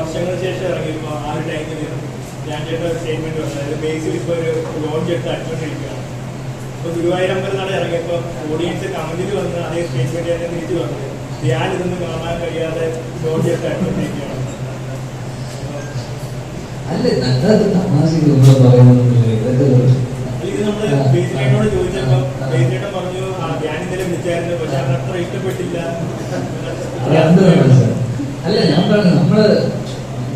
വർഷങ്ങൾക്ക് ശേഷം ഇറങ്ങിയപ്പോൾ ആ ഒരു ടൈമിൽ ഞാൻ ചേട്ടൻ ഒരു സ്റ്റേറ്റ്മെന്റ് വന്നു. അതായത് ബേസിൽ ഇപ്പോൾ ഒരു ലോഞ്ച് എടുത്ത് അഡ്മിഷനിരിക്കുകയാണ് ഇപ്പോൾ ഗുരുവായൂരമ്പലം നട ഇറങ്ങിയപ്പോൾ ഓഡിയൻസ് കമന്റിൽ വന്ന് അതേ സ്റ്റേറ്റ്മെന്റ് തന്നെ തിരിച്ചു വന്നത് ഞാൻ ഇതൊന്നും കാണാൻ കഴിയാതെ ലോഞ്ച് എടുത്ത് അഡ്മിഷനിരിക്കുകയാണ് അല്ല നല്ലത് തമാശ നമ്മൾ ഇതൊക്കെ ഇത് നമ്മൾ ബേസിലേട്ടനോട് ചോദിച്ചപ്പോ ബേസിലേട്ടൻ പറഞ്ഞു ആ ഞാൻ ഇന്നലെ വിളിച്ചായിരുന്നു പക്ഷെ അത് അത്ര ഇഷ്ടപ്പെട്ടില്ല? അല്ല ഞാൻ പറഞ്ഞു നമ്മൾ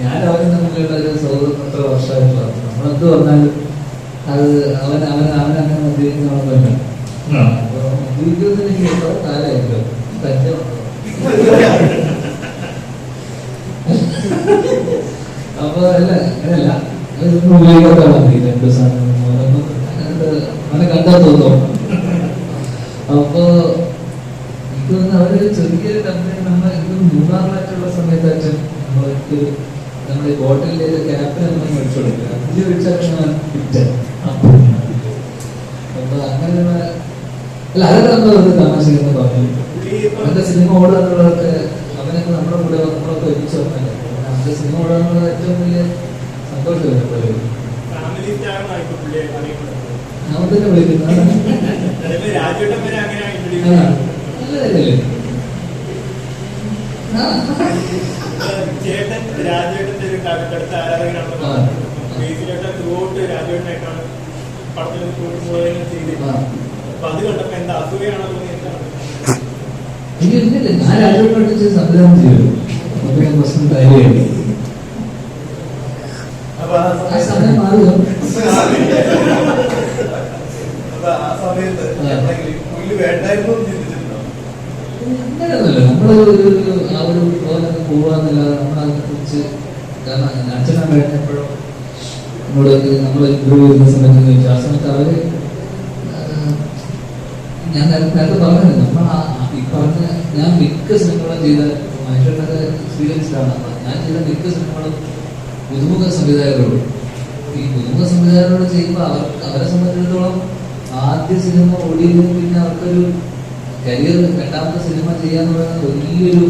ഞാൻ അവനെ തമ്മിലുള്ള ഒരു സൗഹൃദം എത്ര വർഷമായിട്ടുള്ള നമ്മളെന്ത് പറഞ്ഞാലും അത് അവൻ അവൻ അവൻ അങ്ങനെ മദ്യപിക്കുന്നവളല്ല അപ്പോൾ മദ്യപിക്കുന്നത് എനിക്ക് എത്ര കാലമായിട്ടോ? തന്റെ അപ്പൊ അല്ല അങ്ങനെയല്ല. അതൊന്നും ഉപയോഗിക്കാത്ത മതി രണ്ട് സാധനം ഓരോന്നും അങ്ങനത്തെ അവനെ കണ്ടാൽ തോന്നും. അപ്പൊ എനിക്ക് തോന്നുന്നു അവരൊരു ചെറിയൊരു കമ്പനി നമ്മൾ ഇത് മൂന്നാറിലായിട്ടുള്ള സമയത്ത് അച്ഛൻ നമ്മൾക്ക് നമ്മുടെ ഹോട്ടലിലെ ക്യാപ്റ്റൻ നമ്മൾ മേടിച്ചു കൊടുക്കുക. അപ്പൊ അല്ല അതൊക്കെ നമ്മൾ ഒരു പറഞ്ഞു. അവന്റെ സിനിമ ഓടാനുള്ളവർക്ക് അവനൊക്കെ നമ്മുടെ കൂടെ നമ്മളൊക്കെ ഒരുമിച്ച് വന്നല്ലേ. അവന്റെ സിനിമ ഓടാനുള്ള ഏറ്റവും വലിയ സന്തോഷം അവൻ തന്നെ വിളിക്കുന്നത് ചേട്ടൻ രാജുവേട്ടന്റെ ഒരു കടുത്ത ആരാധകനാണ് ആ. പറഞ്ഞു ബേസിലേട്ടൻ ത്രൂ ഔട്ട് രാജുവേട്ടനായിട്ടാണ് പടത്തിൽ മുഴുവനും ചെയ്തത്. അപ്പൊ അത് കണ്ടപ്പോ എന്താ അസൂയാണോ ഇല്ല ഞാൻ രാജോട്ട് സംവിധാനം ചെയ്തു. അപ്പൊ പ്രശ്നം കാര്യമായി അപ്പൊ ആ ആ സമയം സമയത്ത് മാറുക ആ സമയത്ത് എന്തെങ്കിലും പുല്ല് വേണ്ടായിരുന്നു അങ്ങനെയൊന്നുമില്ല. നമ്മൾ ഒരു പോലൊക്കെ പോവാന്നല്ലാതെ നമ്മളതിനെ കുറിച്ച് കാരണം അച്ഛനെ കഴിഞ്ഞപ്പോഴും നമ്മൾ ഇമ്പ്രൂവ് ചെയ്യുന്ന സമയത്ത് ചോദിച്ചു ആ സമയത്ത് നമ്മൾ ഈ പറഞ്ഞ ഞാൻ മിക്ക സിനിമകളും ചെയ്ത മനുഷ്യരുടെ അപ്പൊ ഞാൻ ചെയ്ത മിക്ക സിനിമകളും പുതുമുഖ സംവിധായകരോട്. ഈ പുതുമുഖ സംവിധായകരോട് ചെയ്യുമ്പോൾ അവർ അവരെ സംബന്ധിച്ചിടത്തോളം ആദ്യ സിനിമ ഓടിയതിന് പിന്നെ അവർക്കൊരു കരിയർ രണ്ടാമത്തെ സിനിമ ചെയ്യാന്ന് പറയുന്നത് വലിയൊരു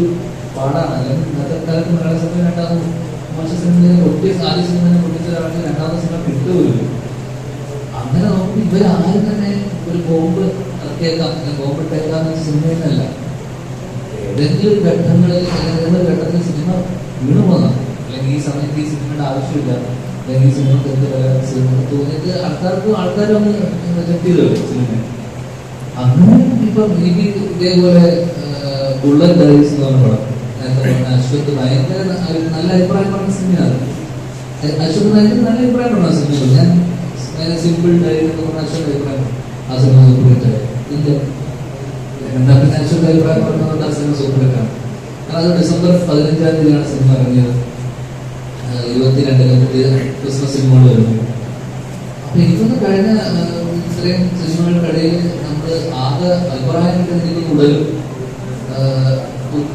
പാടാണ്. അല്ലെങ്കിൽ ഇന്നത്തെ കാലത്ത് മലയാള സിനിമ രണ്ടാമത് മോശ സിനിമ ഒട്ടിയ ആദ്യ സിനിമ പൊട്ടിച്ച ഒരാൾക്ക് രണ്ടാമത്തെ സിനിമ കിട്ടുകയില്ല അങ്ങനെ നോക്കുമ്പോൾ ഇവരാരും തന്നെ ഒരു ബോംബ് ഇറക്കിയേക്കാം. ബോംബ് ഇട്ടേക്കാം സിനിമയിലല്ല. ഏതെങ്കിലും ഘട്ടങ്ങളിൽ ഏതെങ്കിലും ഘട്ടത്തിൽ സിനിമ വീണു പോകാം. അല്ലെങ്കിൽ ഈ സമയത്ത് ഈ സിനിമയുടെ ആവശ്യമില്ല. അല്ലെങ്കിൽ ഈ സിനിമ തോന്നിയിട്ട് ആൾക്കാർക്ക് ആൾക്കാരും ഒന്ന് റിജക്ട് ചെയ്തല്ലോ സിനിമ അങ്ങനെ ഇപ്പൊ എനിക്ക് ഇതേപോലെ ബുള്ളറ്റ് ഡൈസ് എന്ന് പറഞ്ഞ പടം. അശ്വത് നല്ല അഭിപ്രായം പറഞ്ഞ സിനിമയാണ്. അശ്വത് ഭയങ്കര നല്ല അഭിപ്രായം പറഞ്ഞ സിനിമ ഞാൻ സിമ്പിൾ ഡയറി എന്ന് പറഞ്ഞ അശ്വത് അഭിപ്രായം ആ സിനിമ സൂപ്പർ ഹിറ്റ് ഇല്ല. എന്താ പിന്നെ അശ്വത് ആ ഡിസംബർ പതിനഞ്ചാം തീയതിയാണ് സിനിമ ഇറങ്ങിയത്. ഇരുപത്തിരണ്ടിന് പുതിയ ക്രിസ്മസ് സിനിമകൾ വരുന്നു. അപ്പൊ എനിക്കൊന്ന് കഴിഞ്ഞ ഇത്രയും സിനിമകൾക്കിടയിൽ നമ്മൾ ആകെ അഭിപ്രായം കിട്ടുന്ന എനിക്ക് കൂടുതലും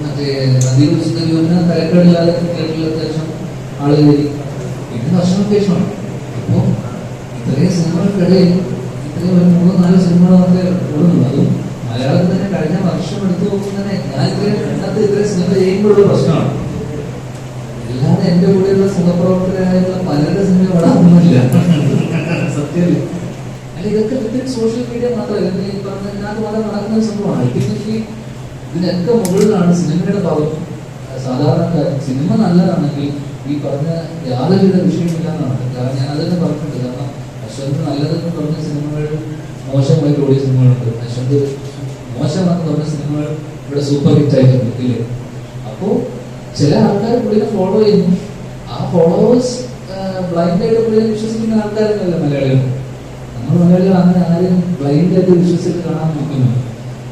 മറ്റേ നദീ പുസ്തകത്തിന് തിരക്കേടില്ലാതെ തിയേറ്ററിൽ അത്യാവശ്യം ആളുകൾ വരും പിന്നെ ശേഷമാണ് ഒരു മൂന്നോ നാലോ സിനിമകൾ മലയാളത്തിൽ തന്നെ കഴിഞ്ഞ വർഷം എടുത്തു നോക്കുമ്പോൾ തന്നെ സിനിമ ചെയ്യുമ്പോഴുള്ള പ്രശ്നമാണ്. അല്ലാതെ എന്റെ കൂടെയുള്ള സഹപ്രവർത്തകരായിട്ടുള്ള പലരുടെ സിനിമ ഓടാനൊന്നുമില്ല സത്യമല്ലേ അല്ല ഇതൊക്കെ വിത്തിൻ സോഷ്യൽ മീഡിയ മാത്രമല്ല. ഈ പറഞ്ഞ വളരെ നടക്കുന്ന സംഭവമാണ്. അൾട്ടിമേറ്റ്ലി ഇതിനൊക്കെ മുകളിലാണ് സിനിമയുടെ ഭാഗം. സാധാരണക്കാർ സിനിമ നല്ലതാണെങ്കിൽ ഈ പറഞ്ഞ യാതൊരുവിധ വിഷയമില്ലാന്നാണ്. കാരണം ഞാൻ അതന്നെ പറഞ്ഞിട്ടുണ്ട്. കാരണം അശ്വന്ത് നല്ലതെന്ന് പറഞ്ഞ സിനിമകൾ മോശമായിട്ട് ഓടിയ സിനിമകളുണ്ട്. അശ്വന്ത് മോശമാണെന്ന് പറഞ്ഞ സിനിമകൾ ഇവിടെ സൂപ്പർ ഹിറ്റ് ആയിട്ടുണ്ട് ഇല്ലേ? അപ്പോ ചില ആൾക്കാർ പുള്ളിനെ ഫോളോ ചെയ്യുന്നു. ആ ഫോളോവേഴ്സ് ബ്ലൈൻഡ് ആയിട്ട് പുള്ളിനെ വിശ്വസിക്കുന്ന ആൾക്കാരല്ല മലയാളികൾ. നമ്മൾ മലയാളികൾ അങ്ങനെ ബ്ലൈൻഡ് ആയിട്ട് വിശ്വസിച്ച് കാണാൻ നോക്കുന്നു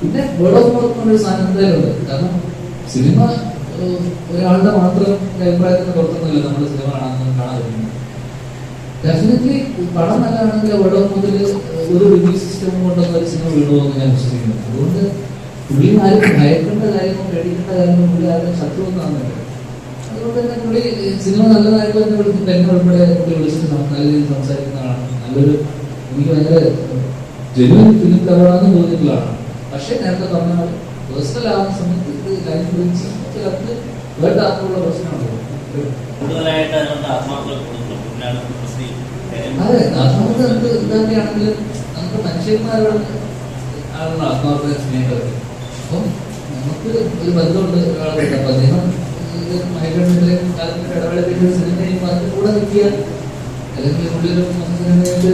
പിന്നെ വേർഡ് ഓഫ് മൗത്ത് എന്നൊരു സാധനം എന്തായാലും കാരണം സിനിമ ഒരാളുടെ മാത്രം അഭിപ്രായത്തിന് പുറത്തൊന്നുമില്ല നമ്മൾ സിനിമ കാണാൻ കാണാൻ പറ്റുന്നത് ഡെഫിനറ്റ്ലി പടം നല്ലതാണെങ്കിൽ വേർഡ് ഓഫ് ഒരു റിവ്യൂ സിസ്റ്റം കൊണ്ടൊന്നും ഞാൻ വിശ്വസിക്കുന്നു. അതുകൊണ്ട് പുള്ളി ആരും ഭയക്കേണ്ട കാര്യമോ പേടിക്കേണ്ട കാര്യമോ പുള്ളി ആരും തന്നെ പുള്ളി സിനിമ നല്ലതായിട്ട് തന്നെ വിളിച്ചിട്ട് എന്നെ നല്ല രീതിയിൽ സംസാരിക്കുന്നതാണ്. നല്ലൊരു എനിക്ക് ഭയങ്കര ജനുവൻ ഫിലിം ലവറാന്ന് തോന്നിയിട്ടുള്ളതാണ്. പക്ഷേ നേരത്തെ പറഞ്ഞ പോലെ പേഴ്സണൽ ആവുന്ന സമയത്ത് ഇത് ലൈഫ് വെച്ച് ചിലർക്ക് വേണ്ട ആർക്കുള്ള പ്രശ്നമുണ്ടോ. അതെ ആത്മാർത്ഥ നമുക്ക് ഇതാണെങ്കിൽ നമുക്ക് മനുഷ്യന്മാരോട് ആണല്ലോ ആത്മാർത്ഥ സ്നേഹം. അപ്പം നമുക്ക് ഒരു ബന്ധമുണ്ട് ഒരാളുണ്ട് അപ്പം അദ്ദേഹം മൈഗ്രേഷന്റെ കാലത്തിന്റെ ഇടവേളയിൽ സിനിമയും അതിന്റെ കൂടെ നിൽക്കുക അല്ലെങ്കിൽ ഉള്ളിലും നമുക്ക്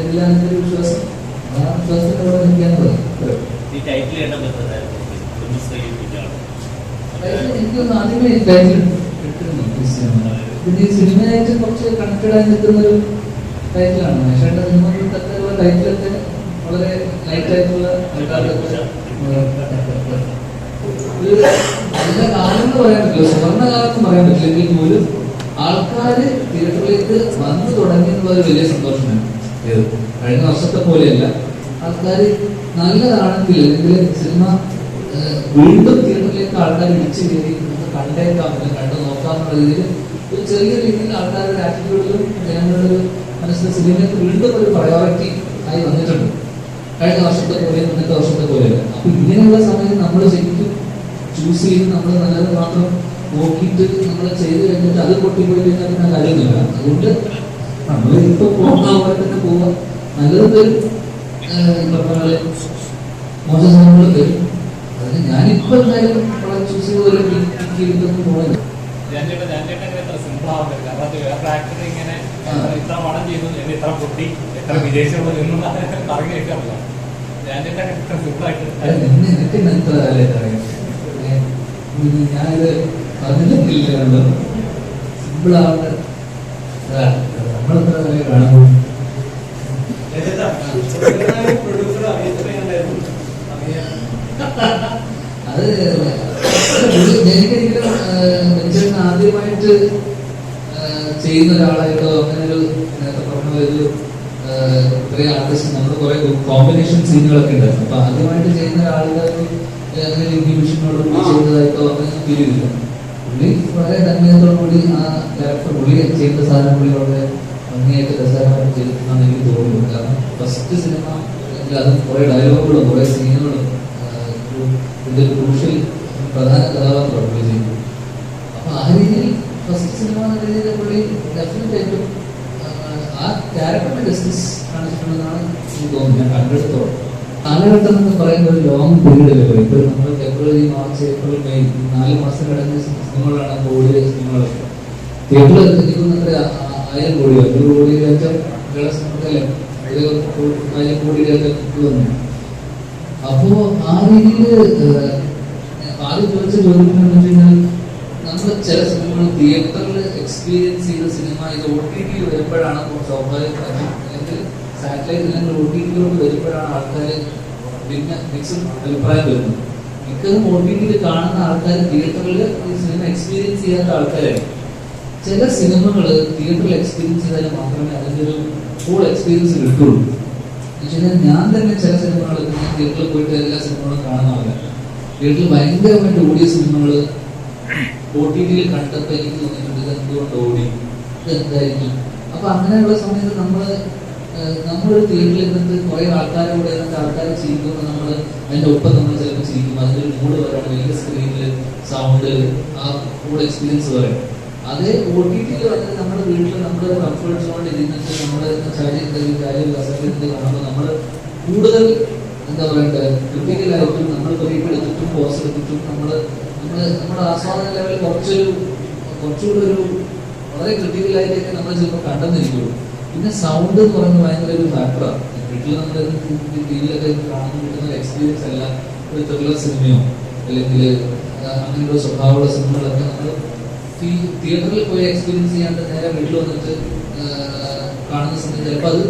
എന്നൊരു വിശ്വാസം. ആ വിശ്വാസത്തിന്റെ അവിടെ നിൽക്കാൻ പറയും ഈ ടൈറ്റിൽ എനിക്കൊന്ന് ആദ്യമേ ടൈറ്റിൽ കിട്ടുന്നു. ഈ സിനിമയായിട്ട് കുറച്ച് കണക്റ്റഡ് ആയി നിൽക്കുന്ന ഒരു ടൈറ്റിലാണ് മനുഷ്യരുടെ സിനിമകൾക്കൊക്കെ തരത്തിലുള്ള ടൈറ്റിലൊക്കെ വളരെ ലൈറ്റ് ആയിട്ടുള്ള ഒരു നല്ല കാലം എന്ന് പറയാൻ പറ്റില്ല. സുവർണ കാലം എന്ന് പറയാൻ പറ്റില്ലെങ്കിൽ പോലും ആൾക്കാര് തിയേറ്ററിലേക്ക് വന്നു തുടങ്ങി എന്നുള്ള ഒരു വലിയ സന്തോഷമാണ്. കഴിഞ്ഞ വർഷത്തെ പോലെയല്ല. ആൾക്കാർ നല്ലതാണെങ്കിൽ അല്ലെങ്കിൽ സിനിമ വീണ്ടും തിയേറ്ററിലേക്ക് ആൾക്കാർ ഇടിച്ചു കയറി കണ്ടേക്കാം കണ്ടു നോക്കാം എന്നുള്ള രീതിയിൽ ഒരു ചെറിയ രീതിയിൽ ആൾക്കാരുടെ ആറ്റിറ്റ്യൂഡിലും ജനങ്ങളുടെ മനസ്സിൽ സിനിമയ്ക്ക് വീണ്ടും ഒരു പ്രയോറിറ്റി ആയി വന്നിട്ടുണ്ട്. കഴിഞ്ഞ വർഷത്തെ പോലെ ഇന്നത്തെ വർഷത്തെ പോലെ അപ്പൊ ഇങ്ങനെയുള്ള സമയം നമ്മൾ ശരിക്കും ചൂസ് ചെയ്ത് നമ്മൾ നല്ലത് മാത്രം നോക്കിയിട്ട് നമ്മൾ ചെയ്ത് കഴിഞ്ഞിട്ട് അത് പൊട്ടിപ്പോയി കഴിഞ്ഞാൽ പിന്നെ കാര്യമൊന്നുമില്ല. അതുകൊണ്ട് നമ്മൾ ഇപ്പൊ പോകുന്ന പോലെ തന്നെ നല്ലത് മോശം അതിന് ഞാനിപ്പോ എന്തായാലും ചൂസ് ചെയ്ത് ഇത്ര ചെയ്തു ഇത്ര പൊട്ടി എത്ര പറഞ്ഞു കേൾക്കാറില്ല. ഞാനിത് നമ്മളെത്ര അറിയത്തില്ലായിരുന്നു അറിയാൻ അത് എനിക്കെങ്കിലും മനുഷ്യൻ ആദ്യമായിട്ട് ചെയ്യുന്ന ഒരാളായിട്ടോ അങ്ങനെ ഒരു നേരത്തെ പറഞ്ഞ ഒരു ഇത്രയും ആർട്ടിസ്റ്റ് നമ്മൾ കുറെ കോമ്പിനേഷൻ സീനുകളൊക്കെ ഉണ്ടായിരുന്നു അപ്പൊ ആദ്യമായിട്ട് ചെയ്യുന്ന ഒരാളുടെ അങ്ങനെ ഇൻഹിബിഷനോട് ചെയ്തതായിട്ടോ അങ്ങനെ ഫീൽ ചെയ്തില്ല പുള്ളി വളരെ തന്മയത്തോടു കൂടി ആ ക്യാരക്ടർ പുള്ളി ചെയ്ത സാധനം പുള്ളി വളരെ ഭംഗിയായിട്ട് രസകരമായിട്ട് ചെയ്തിട്ടുണ്ടെന്ന് എനിക്ക് തോന്നുന്നു. കാരണം ഫസ്റ്റ് സിനിമ അത് കുറെ ഡയലോഗുകളും കുറേ സീനുകളും ഇതിന്റെ ക്രൂഷ്യൽ പ്രധാന കഥാപാത്രമാണ് പുള്ളി അപ്പോൾ അപ്പൊ ആ രീതിയിൽ ഫസ്റ്റ് സിനിമ എന്ന രീതിയിൽ പുള്ളി ഡെഫിനറ്റ് ആ ക്യാരക്ടറിന്റെ ജസ്റ്റിസ് കാണിച്ചിട്ടുണ്ടെന്നാണ് എനിക്ക് തോന്നുന്നത്. ഞാൻ കണ്ടെടുത്തോളം. കാലഘട്ടം എന്ന് പറയുന്ന ഒരു ലോങ് പീരീഡ് അല്ലേ ഇപ്പോൾ നമ്മൾ ഫെബ്രുവരി മാർച്ച് ഏപ്രിൽ മെയ് നാല് മാസം കിടന്ന സിനിമകളാണ് ഇപ്പോൾ ഓടിയ സിനിമകൾ തിയേറ്ററിൽ എത്തിക്കുന്ന ആയിരം കോടി അഞ്ഞൂറ് കോടി കേരള അല്ല ആയിരം കോടിയിലൊക്കെ വന്നു. അപ്പോ ആ രീതിയിൽ ആദ്യം ചോദിച്ച ചോദ്യം നമ്മൾ ചില സിനിമകൾ തിയേറ്ററിൽ എക്സ്പീരിയൻസ് ചെയ്ത സിനിമ ഇത് ഒ ടി ടി വരുമ്പോഴാണ് സ്വാഭാവികമായിട്ടും അല്ലെങ്കിൽ സാറ്റലൈറ്റ് അല്ലെങ്കിൽ ഒ ടി ടിയിലോട്ട് വരുമ്പോഴാണ് ആൾക്കാർ പിന്നെ മിക്സും അഭിപ്രായം വരുന്നത്. മിക്കതും ഒ ടി ടിയിൽ കാണുന്ന ആൾക്കാർ തിയേറ്ററിൽ ഈ സിനിമ എക്സ്പീരിയൻസ് ചെയ്യാത്ത ആൾക്കാരായിരിക്കും. ചില സിനിമകൾ തിയേറ്ററിൽ എക്സ്പീരിയൻസ് ചെയ്താൽ മാത്രമേ അതിന്റെ ഒരു ഫുൾ എക്സ്പീരിയൻസ് കിട്ടുള്ളൂ. പക്ഷേ ഞാൻ തന്നെ ചില സിനിമകൾ തിയേറ്ററിൽ പോയിട്ട് എല്ലാ സിനിമകളും കാണുന്നവരാണ് തിയേറ്ററിൽ ഭയങ്കരമായിട്ട് ഓടിയ സിനിമകൾ ഒ ടി ടിയിൽ കണ്ടപ്പോൾ എനിക്ക് തോന്നിയിട്ടുണ്ട് ഇത് എന്തുകൊണ്ട് ഓടി? ഇത് എന്തായിരിക്കും അപ്പൊ അങ്ങനെയുള്ള സമയത്ത് നമ്മൾ നമ്മളൊരു തിയേറ്ററിൽ ഇരുന്നിട്ട് കുറെ ആൾക്കാരെ കൂടെ ഇരുന്നിട്ട് ആൾക്കാരെ ചെയ്യുമ്പോൾ നമ്മൾ അതിന്റെ ഒപ്പം നമ്മൾ ചിലപ്പോൾ ചിരിക്കും. അതിന്റെ മൂഡ് വരാണ് വലിയ സ്ക്രീനിൽ സൗണ്ട് ആ കൂടെ എക്സ്പീരിയൻസ് വരാം അതേ ഒ ടി ടിയിൽ നമ്മുടെ വീട്ടിൽ നമ്മുടെ കംഫർട്ട് സോണിൽ ഇരുന്നിട്ട് നമ്മുടെ ശരീരത്തിൽ കാര്യം അസംബന്ധത്തിൽ കാണുമ്പോൾ നമ്മൾ കൂടുതൽ എന്താ പറയണ്ടേ ക്രിട്ടിക്കലായിട്ടും നമ്മൾ ബ്രേക്ക് പോസ് എടുത്തിട്ടും നമ്മൾ നമ്മൾ നമ്മുടെ ആസ്വാദന ലെവൽ കുറച്ചൊരു കുറച്ചുകൂടെ ഒരു വളരെ ക്രിട്ടിക്കലായിട്ടൊക്കെ നമ്മൾ ചിലപ്പോൾ കണ്ടെന്നിരിക്കുള്ളൂ. പിന്നെ സൗണ്ട് എന്ന് പറയുന്നത് ഭയങ്കര ഒരു ഫാക്ടറാണ് വീട്ടിൽ നമ്മൾ ടിവിയിലൊക്കെ കാണുന്ന കിട്ടുന്ന എക്സ്പീരിയൻസ് അല്ല ഒരു ത്രില്ലർ സിനിമയോ അല്ലെങ്കിൽ അങ്ങനെയുള്ള സ്വഭാവമുള്ള സിനിമകളൊക്കെ നമ്മൾ തിയേറ്ററിൽ പോയി എക്സ്പീരിയൻസ് ചെയ്യാണ്ട് നേരെ വീട്ടിൽ വന്നിട്ട് കാണുന്ന സമയത്ത് ചിലപ്പോൾ അത്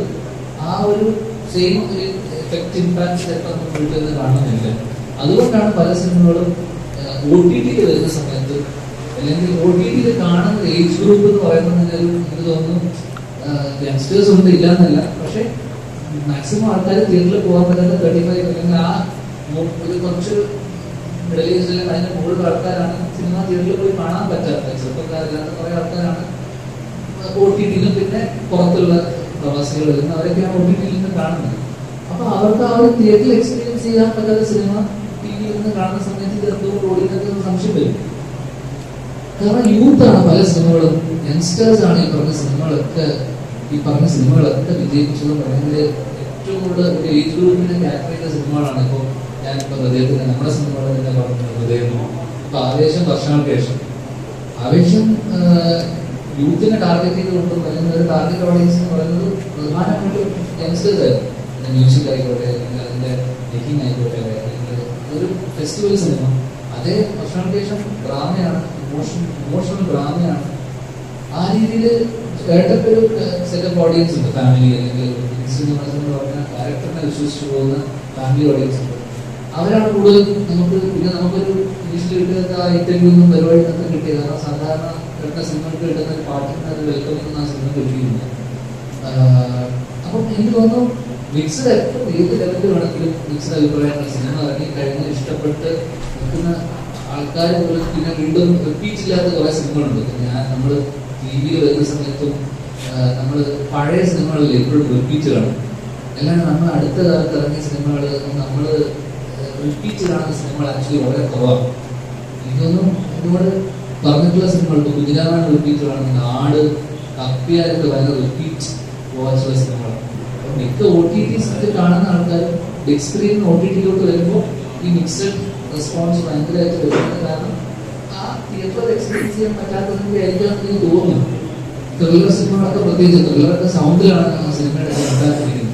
ആ ഒരു സെയിം ഒരു എഫക്റ്റ് ഇമ്പാക്ട് ചിലപ്പോൾ നമ്മൾ വീട്ടിൽ നിന്ന് കാണുന്നില്ല. അതുകൊണ്ടാണ് പല സിനിമകളും ഒ ടി ടിയിൽ വരുന്ന സമയത്ത് അല്ലെങ്കിൽ ഒ ടി ടിയിൽ കാണുന്ന ഏജ് ഗ്രൂപ്പ് എന്ന് പറയുന്നത് എനിക്ക് തോന്നുന്നു യങ്സ്റ്റേഴ്സ് ഒന്നും ഇല്ല എന്നല്ല പക്ഷേ മാക്സിമം ആൾക്കാർ തിയേറ്ററിൽ പോകാൻ പറ്റുന്ന തേർട്ടി ഫൈവ് അല്ലെങ്കിൽ ആ ഒരു കുറച്ച് മിഡിൽ ഏജ് അല്ലെങ്കിൽ അതിന് മുകളിലുള്ള ആൾക്കാരാണ് തിയേറ്ററിൽ പോയി കാണാൻ പറ്റാത്ത ചെറുപ്പക്കാരില്ലാത്ത കുറെ ആൾക്കാരാണ് ഒ ടി ടിയിലും പിന്നെ പുറത്തുള്ള പ്രവാസികൾ വരുന്ന അവരൊക്കെയാണ് ഒ ടി ടിയിൽ നിന്ന് കാണുന്നത്. അപ്പൊ അവർക്ക് ആ ഒരു തിയേറ്ററിൽ എക്സ്പീരിയൻസ് ചെയ്യാൻ പറ്റാത്ത സിനിമ ടി വിയിൽ നിന്ന് കാണുന്ന സമയത്ത് ഇത് എന്തുകൊണ്ട് ഓടിക്കുന്നത് സംശയം വരും കാരണം യൂത്ത് ആണ് പല സിനിമകളും യങ്സ്റ്റേഴ്സ് ആണ് ഈ പറഞ്ഞ സിനിമകളൊക്കെ ഈ പറഞ്ഞ സിനിമകളൊക്കെ വിജയിപ്പിച്ചതും അല്ലെങ്കിൽ ഏറ്റവും കൂടുതൽ ഒരു ഏജ് ഗ്രൂപ്പിനെ ക്യാരക്ടർ ചെയ്ത സിനിമകളാണ് ഇപ്പോൾ ഞാനിപ്പോൾ ഹൃദയത്തിന് നമ്മുടെ സിനിമകൾ തന്നെ പറഞ്ഞത് ഹൃദയം ഇപ്പൊ ആവേശം വർഷങ്ങൾക്ക് ശേഷം. ആവേശം യൂത്തിനെ ടാർഗറ്റ് ചെയ്തുകൊണ്ട് പറയുന്ന ഒരു ടാർഗറ്റ് ഓഡിയൻസ് എന്ന് പറയുന്നത് പ്രധാനമായിട്ടും യങ്സ്റ്റേഴ്സ് മ്യൂസിക് ആയിക്കോട്ടെ അല്ലെങ്കിൽ അതിന്റെ മേക്കിംഗ് ആയിക്കോട്ടെ ഒരു ഫെസ്റ്റിവൽ സിനിമ അതേ വർഷങ്ങൾക്ക് ശേഷം ഡ്രാമയാണ് ഇമോഷൻ ഇമോഷണൽ ഡ്രാമയാണ് ആ രീതിയിൽ കേട്ടപ്പോ ഒരു സെറ്റപ്പ് ഓഡിയൻസ് ഉണ്ട്. ഫാമിലി അല്ലെങ്കിൽ ഡയറക്ടറിനെ വിശ്വസിച്ച് പോകുന്ന ഫാമിലി ഓഡിയൻസ് ഉണ്ട്. അവരാണ് കൂടുതൽ നമുക്ക് പിന്നെ നമുക്കൊരു ഇൻസ്റ്റിറ്റ്യൂട്ടിന്റെ കിട്ടുന്ന പരിപാടി നമുക്ക് കിട്ടിയത്. കാരണം സാധാരണ കേട്ട സിനിമകൾക്ക് കിട്ടുന്ന പാട്ടിന് അത് വെൽക്കം ആ സിനിമ കിട്ടിയില്ല. ആഹ് അപ്പം എനിക്ക് തോന്നുന്നു മിക്സഡ് എപ്പോൾ ഏത് ലെവലിൽ വേണമെങ്കിലും മിക്സഡ് അഭിപ്രായങ്ങൾ സിനിമ ഇറങ്ങി കഴിഞ്ഞ് ഇഷ്ടപ്പെട്ട് നിൽക്കുന്ന ആൾക്കാർ പോലും പിന്നെ വീണ്ടും റിപ്പീറ്റ് ഇല്ലാത്ത കുറെ സിനിമകളുണ്ട്. ഞാൻ നമ്മൾ ടി വിയിൽ വരുന്ന സമയത്തും നമ്മൾ പഴയ സിനിമകളിൽ എപ്പോഴും റിപ്പീറ്റ് കാണും. അല്ലാണ്ട് നമ്മൾ അടുത്ത കാലത്ത് ഇറങ്ങിയ സിനിമകൾ നമ്മൾ കാണുന്ന സിനിമകൾ ആക്ച്വലി വളരെ കുറവാണ്. എനിക്കൊന്നും എന്നോട് പറഞ്ഞിട്ടുള്ള സിനിമകൾ ഇപ്പോൾ കുഞ്ഞിരാമാണ് റിപ്പീറ്റ് കാണുന്നത് ആട് കപ്പിയായിട്ട് ഭയങ്കര റിപ്പീറ്റ് വാച്ചുള്ള സിനിമകളാണ്. മിക്ക ഒ ടി ടിസ് കാണുന്ന ആൾക്കാർ ബിഗ് സ്ക്രീൻ ഒ ടി ടിയിലോട്ട് വരുമ്പോൾ ഈ മിക്സഡ് റെസ്പോൺസ് ഭയങ്കരമായിട്ട് വരുന്നത് കാരണം ആ തിയേറ്ററിൽ എക്സ്പീരിയൻസ് ചെയ്യാൻ പറ്റാത്തതിന്റെ ആയിരിക്കും എനിക്ക് തോന്നുന്നു. ത്രില്ലർ സിനിമകളൊക്കെ പ്രത്യേകിച്ച് ത്രില്ലറൊക്കെ സൗണ്ടിലാണ് ആ സിനിമയുടെ ഉണ്ടാക്കിയിരിക്കുന്നത്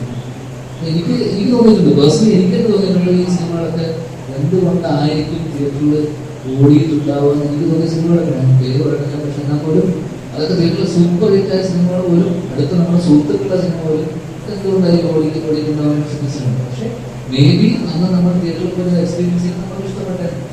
എനിക്ക് എനിക്ക് തോന്നിയിട്ടുണ്ട്. പേഴ്സണലി എനിക്ക് തോന്നിയിട്ടുള്ളത് ഈ സിനിമകളൊക്കെ എന്തുകൊണ്ടായിരിക്കും തിയേറ്ററിൽ ഓടിയിട്ടുണ്ടാവുക എനിക്ക് തോന്നിയ സിനിമകളൊക്കെ ഞാൻ പേര് പറയാൻ പക്ഷെ എന്നാൽ പോലും അതൊക്കെ തിയേറ്ററിൽ സൂപ്പർ ഹിറ്റ് ആയ സിനിമകൾ പോലും അടുത്ത നമ്മുടെ സുഹൃത്തുക്കളുടെ സിനിമ പോലും എന്തുകൊണ്ടായിരിക്കും ഓടി പക്ഷേ ശ്രമിച്ചിട്ടുണ്ട് പക്ഷെ മേ ബി അന്ന് നമ്മൾ തിയേറ്ററിൽ പോയി എക്സ്പീരിയൻസ് ചെയ്യുന്ന നമുക്ക് ഇഷ്ടപ്പെട്ടെ